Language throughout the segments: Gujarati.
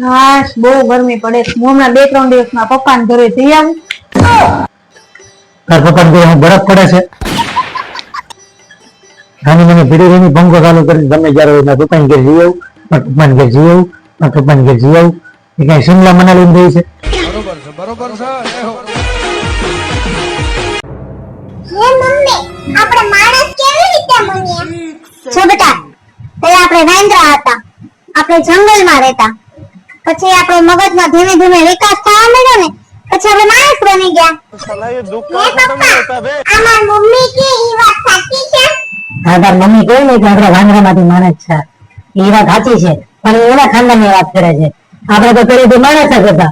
હા બહુ ગરમી પડે હું હમણાં બે ત્રણ દિવસમાં પપ્પાને ઘરે જઈ આવું. તાર પપ્પા ઘરે બરફ પડે છે. નાની મને ભીડી રહીને ભંગો ચાલુ કરી ગમે જયારે હોય પપ્પા ઘેર જઈ આવું. મારા પપ્પાને ઘેર જઈ આવું. મારા પપ્પાને ઘેર જઈ આવું. એ કઈ શિમલા છે. હે મમ્મી આપણે માણસ કેવી રીતે બન્યા? જો બેટા પહેલા આપણે વાંદરા હતા. આપણે જંગલમાં રહેતા. પછી આપણે મગજમાં ધીમે ધીમે વિકાસ થવા માંડ્યો ને પછી આપણે માણસ બની ગયા. મમ્મી કે ઈ વાત સાચી છે? હા તાર મમ્મી કહે ને કે આપણે વાંદરામાંથી માણસ છે. એ વાત સાચી છે પણ એના ખાનદાનની વાત કરે છે. આપણે તો પેલી માણસ જ હતા.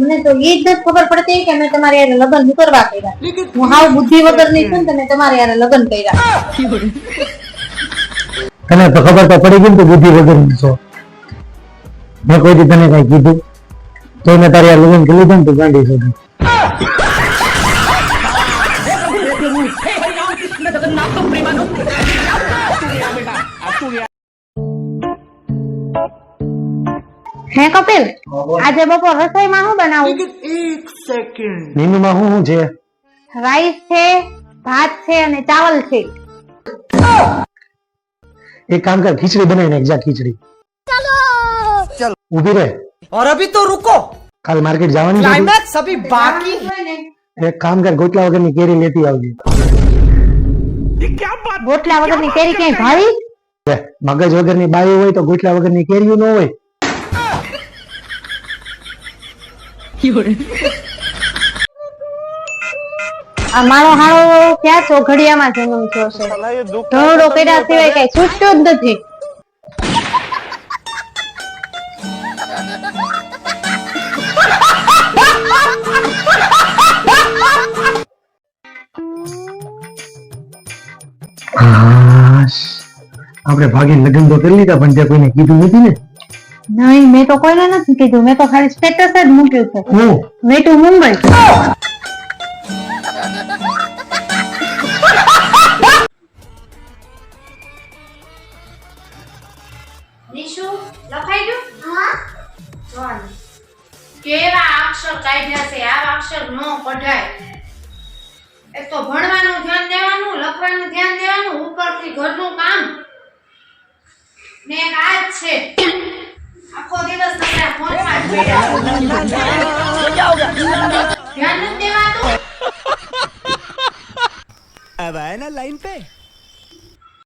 મને તો એ જ ખબર પડતી કે મેં તમારે યાર લગ્ન કરવા કર્યા. હું હાવ બુદ્ધિ વગરની છું ને તમે તમારી યારે લગ્ન કર્યા. તને તો ખબર તો પડી ગઈ ને બુદ્ધિ બુદ્ધિ વગરની છો. મેં કોઈ દી તને કઈ કીધું? તો મેં તારી આ લગ્ન કરી લીધું ને તું ગાંડી છો. હે કપિલ આજે બપોર રસોઈમાં શું બનાવું નીનુમાં શું શું છે રાઈસ છે ભાત છે અને ચાવલ છે એક કામ કર ખીચડી બનાવીને એક જા ખીચડી ઊભી રહે और अभी तो रुको કાલ માર્કેટ જવાની છે તું? क्लाइमैक्स अभी बाकी એક કામ કર ગોટલા વગરની કેરી લેતી આવજે ગોટલા વગરની કેરી ક્યાંય ભાવી લે, મગજ વગરની બાયું હોય તો ગોટલા વગરની કેરીઓ ન હોય આ મારો હાળો ક્યાં ચોઘડિયામાં જન્મ થયો છે? ધોરડો કર્યા સિવાય કઈ છૂટતું જ નથી. આપણે ભાગીને લગ્ન તો કરી લીધા પણ તે કોઈને કીધું નથી ને? નહીં મેં તો કોઈને નથી કીધું. મેં તો ખાલી સ્ટેટસ જ મૂક્યું છે. હું? Way to Mumbai. નિશુ લખાઈ ગયું જોવાનું. કેવા અક્ષર કાઢ્યા છે? આ અક્ષર નો કઢાય એક તો ભણવાનું ધ્યાન દેવાનું લખવાનું ધ્યાન દેવાનું ઉપરથી ઘરનું કામ. ને આ જ છે. अब आए ना लाइन पे